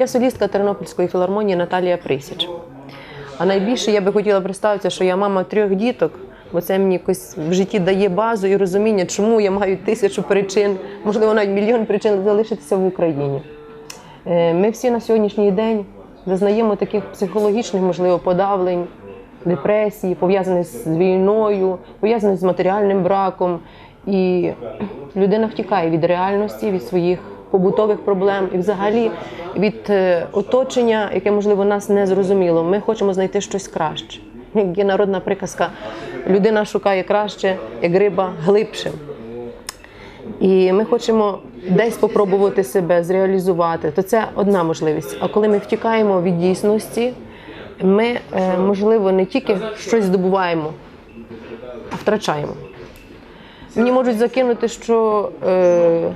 Я солістка Тернопільської філармонії Наталія Присіч. А найбільше я би хотіла представитися, що я мама трьох діток, бо це мені якось в житті дає базу і розуміння, чому я маю тисячу причин, можливо, навіть мільйон причин залишитися в Україні. Е, Ми всі на сьогоднішній день зазнаємо таких психологічних, можливо, подавлень, депресії, пов'язаних з війною, пов'язаних з матеріальним браком. І людина втікає від реальності, від своїх побутових проблем і взагалі від е, оточення, яке, можливо, нас не зрозуміло. Ми хочемо знайти щось краще. Як є народна приказка, людина шукає краще, як риба глибше. І ми хочемо десь спробувати себе зреалізувати, то це одна можливість. А коли ми втікаємо від дійсності, ми, е, можливо, не тільки щось здобуваємо, а втрачаємо. Мені можуть закинути, що е,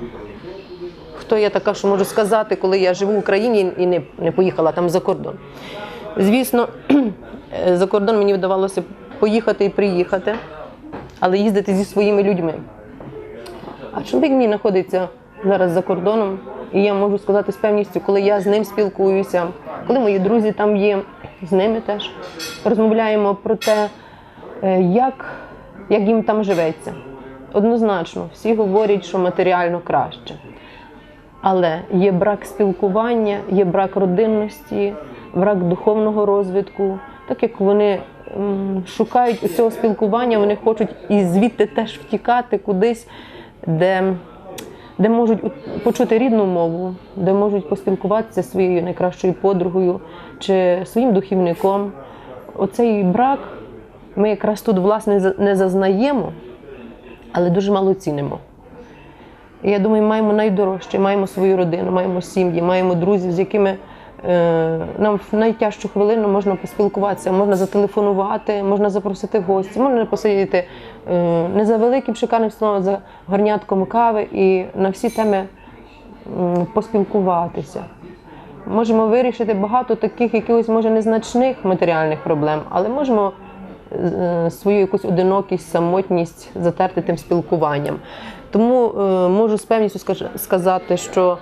хто я така, що можу сказати, коли я живу в Україні і не, не поїхала там за кордон. Звісно, за кордон мені вдавалося поїхати і приїхати, але їздити зі своїми людьми. А чоловік мій знаходиться зараз за кордоном, і я можу сказати з певністю, коли я з ним спілкуюся, коли мої друзі там є, з ними теж розмовляємо про те, е, як, як їм там живеться. Однозначно, всі говорять, що матеріально краще. Але є брак спілкування, є брак родинності, брак духовного розвитку. Так як вони шукають цього спілкування, вони хочуть і звідти теж втікати кудись, де, де можуть почути рідну мову, де можуть поспілкуватися своєю найкращою подругою чи своїм духівником. Оцей брак ми якраз тут власне не зазнаємо, але дуже мало цінимо. Я думаю, маємо найдорожче, маємо свою родину, маємо сім'ї, маємо друзів, з якими е, нам в найтяжчу хвилину можна поспілкуватися, можна зателефонувати, можна запросити гості, можна посидіти е, не за великим шикарним столом, а за горнятком кави і на всі теми м, поспілкуватися. Можемо вирішити багато таких якихось, може, незначних матеріальних проблем, але можемо е, свою якусь одинокість, самотність затерти тим спілкуванням. Тому е, можу з певністю сказати, що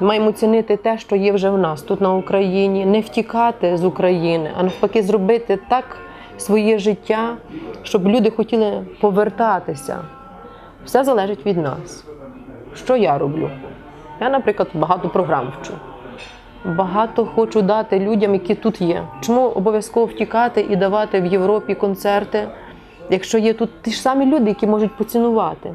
маємо цінити те, що є вже в нас тут на Україні, не втікати з України, а навпаки, зробити так своє життя, щоб люди хотіли повертатися. Все залежить від нас. Що я роблю? Я, наприклад, багато програм вчу. Багато хочу дати людям, які тут є. Чому обов'язково втікати і давати в Європі концерти, якщо є тут ті ж самі люди, які можуть поцінувати?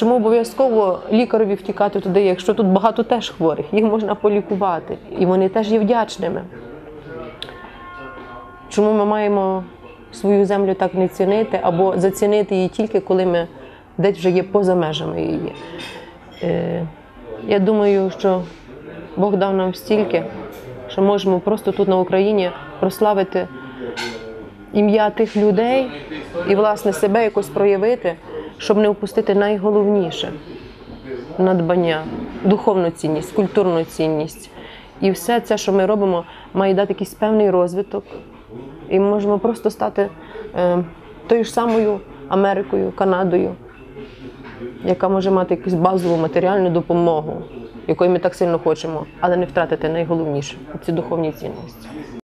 Чому обов'язково лікареві втікати туди, якщо тут багато теж хворих, їх можна полікувати, і вони теж є вдячними. Чому ми маємо свою землю так не цінити або зацінити її тільки коли ми десь вже є поза межами її? Е, я думаю, що Бог дав нам стільки, що можемо просто тут на Україні прославити ім'я тих людей і, власне, себе якось проявити, щоб не впустити найголовніше надбання, духовну цінність, культурну цінність. І все це, що ми робимо, має дати якийсь певний розвиток. І ми можемо просто стати е, тою ж самою Америкою, Канадою, яка може мати якусь базову матеріальну допомогу, якої ми так сильно хочемо, але не втратити найголовніше ці духовні цінності.